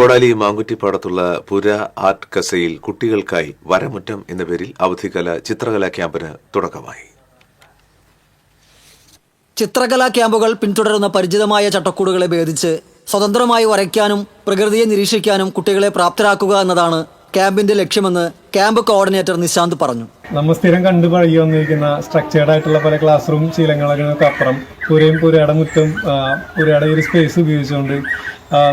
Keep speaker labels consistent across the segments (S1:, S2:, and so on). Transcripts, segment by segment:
S1: കോടാലി മാങ്കുറ്റിപ്പാടത്തുള്ള പുര ആർട്ട് കസയിൽ കുട്ടികൾക്കായി വരമുറ്റം എന്ന പേരിൽ അവധികല ചിത്രകലാ ക്യാമ്പിന് തുടക്കമായി.
S2: ചിത്രകലാ ക്യാമ്പുകൾ പിന്തുടരുന്ന പരിചിതമായ ചട്ടക്കൂടുകളെ ഭേദിച്ച് സ്വതന്ത്രമായി വരയ്ക്കാനും പ്രകൃതിയെ നിരീക്ഷിക്കാനും കുട്ടികളെ പ്രാപ്തരാക്കുക എന്നതാണ് ക്യാമ്പിന്റെ ലക്ഷ്യമെന്ന് ക്യാമ്പ് കോർഡിനേറ്റർ നിശാന്ത് പറഞ്ഞു.
S3: നമ്മൾ സ്ഥിരം കണ്ടു പഴകി വന്നിരിക്കുന്ന സ്ട്രക്ചേർഡ് ആയിട്ടുള്ള പല ക്ലാസ് റൂം ശീലങ്ങളൊക്കെ അപ്പുറം. പുരയും പുരയുടെ മുറ്റും പുരയുടെ ഒരു സ്പേസ് ഉപയോഗിച്ചുകൊണ്ട്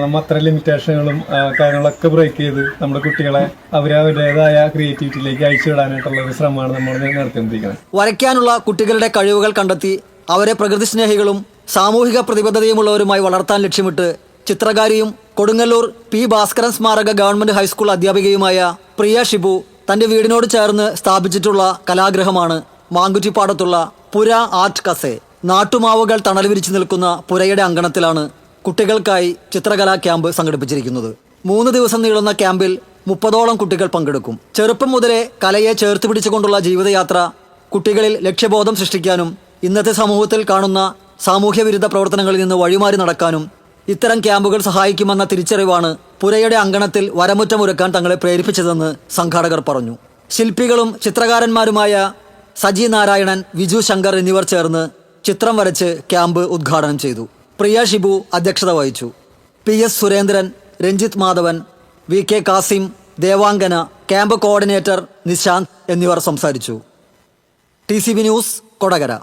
S3: നമ്മൾ അത്ര ലിമിറ്റേഷനുകളും കാര്യങ്ങളൊക്കെ ബ്രേക്ക് ചെയ്ത് നമ്മുടെ കുട്ടികളെ അവരെ അവരുടേതായ ക്രിയേറ്റിവിറ്റിയിലേക്ക് അയച്ചുവിടാനായിട്ടുള്ള ഒരു ശ്രമമാണ് നമ്മൾ നടത്തിക്കൊണ്ടിരിക്കുന്നത്.
S2: വരയ്ക്കാനുള്ള കുട്ടികളുടെ കഴിവുകൾ കണ്ടെത്തി അവരെ പ്രകൃതി സ്നേഹികളും സാമൂഹിക പ്രതിബദ്ധതയുമുള്ളവരുമായി വളർത്താൻ ലക്ഷ്യമിട്ട് ചിത്രകാരിയും കൊടുങ്ങല്ലൂർ പി ഭാസ്കരൻ സ്മാരക ഗവൺമെന്റ് ഹൈസ്കൂൾ അധ്യാപികയുമായ പ്രിയ ഷിബു തന്റെ വീടിനോട് ചേർന്ന് സ്ഥാപിച്ചിട്ടുള്ള കലാഗ്രഹമാണ് മാങ്കുറ്റിപ്പാടത്തുള്ള പുര ആർട്ട് കസെ. നാട്ടുമാവുകൾ തണൽ വിരിച്ചു നിൽക്കുന്ന പുരയുടെ അങ്കണത്തിലാണ് കുട്ടികൾക്കായി ചിത്രകലാ ക്യാമ്പ് സംഘടിപ്പിച്ചിരിക്കുന്നത്. മൂന്ന് ദിവസം നീളുന്ന ക്യാമ്പിൽ മുപ്പതോളം കുട്ടികൾ പങ്കെടുക്കും. ചെറുപ്പം മുതലേ കലയെ ചേർത്ത് പിടിച്ചുകൊണ്ടുള്ള ജീവിതയാത്ര കുട്ടികളിൽ ലക്ഷ്യബോധം സൃഷ്ടിക്കാനും ഇന്നത്തെ സമൂഹത്തിൽ കാണുന്ന സാമൂഹ്യവിരുദ്ധ പ്രവർത്തനങ്ങളിൽ നിന്ന് വഴിമാറി നടക്കാനും ഇത്തരം ക്യാമ്പുകൾ സഹായിക്കുമെന്ന തിരിച്ചറിവാണ് പുരയുടെ അങ്കണത്തിൽ വരമുറ്റമൊരുക്കാൻ തങ്ങളെ പ്രേരിപ്പിച്ചതെന്ന് സംഘാടകർ പറഞ്ഞു. ശില്പികളും ചിത്രകാരന്മാരുമായ സജി നാരായണൻ വിജു ശങ്കർ എന്നിവർ ചേർന്ന് ചിത്രം വരച്ച് ക്യാമ്പ് ഉദ്ഘാടനം ചെയ്തു. പ്രിയ ഷിബു അധ്യക്ഷത വഹിച്ചു. P S Surendran Ranjith Madhavan V K Kasim Devangana camp coordinator Nishanth എന്നിവർ സംസാരിച്ചു. T news Kodakara.